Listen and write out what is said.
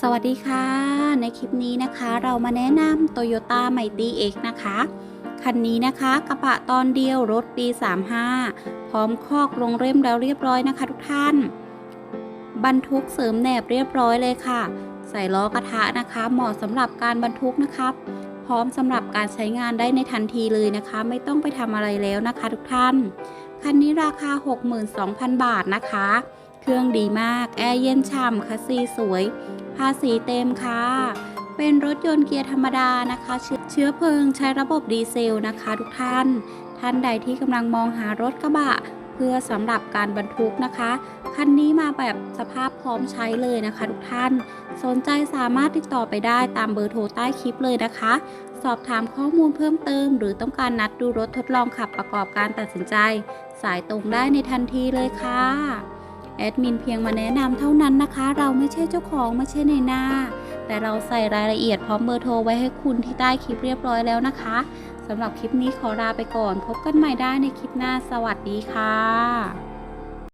สวัสดีค่ะ ในคลิปนี้นะคะ เรามาแนะนำ Toyota m i g h t y X นะคะ คันนี้นะคะกระบะตอนเดียวรถปี 35 พร้อมคอกลงเล่มแล้วเรียบร้อยนะคะทุกท่าน บรรทุกเสริมแหนบเรียบร้อยเลยค่ะ ใส่ล้อกระทะนะคะ เหมาะสำหรับการบรรทุกนะครับ พร้อมสำหรับการใช้งานได้ในทันทีเลยนะคะ ไม่ต้องไปทำอะไรแล้วนะคะทุกท่าน คันนี้ราคา 62,000 บาทนะคะ เครื่องดีมาก แอร์เย็นฉ่ำคัสซีสวย ภาษีเต็มค่ะ เป็นรถยนต์เกียร์ธรรมดานะคะ เชื้อเพลิงใช้ระบบดีเซลนะคะ ทุกท่าน ท่านใดที่กำลังมองหารถกระบะ เพื่อสำหรับการบรรทุกนะคะ คันนี้มาแบบสภาพพร้อมใช้เลยนะคะ ทุกท่าน สนใจสามารถติดต่อไปได้ตามเบอร์โทรใต้คลิปเลยนะคะสอบถามข้อมูลเพิ่มเติม หรือต้องการนัดดูรถทดลองขับประกอบการตัดสินใจ สายตรงได้ในทันทีเลยค่ะ แอดมินเพียงมาแนะนำเท่านั้นนะคะ เราไม่ใช่เจ้าของไม่ใช่ในหน้า แต่เราใส่รายละเอียดพร้อมเบอร์โทรไว้ให้คุณที่ใต้คลิปเรียบร้อยแล้วนะคะสำหรับคลิปนี้ขอลาไปก่อน พบกันใหม่ได้ในคลิปหน้าสวัสดีค่ะ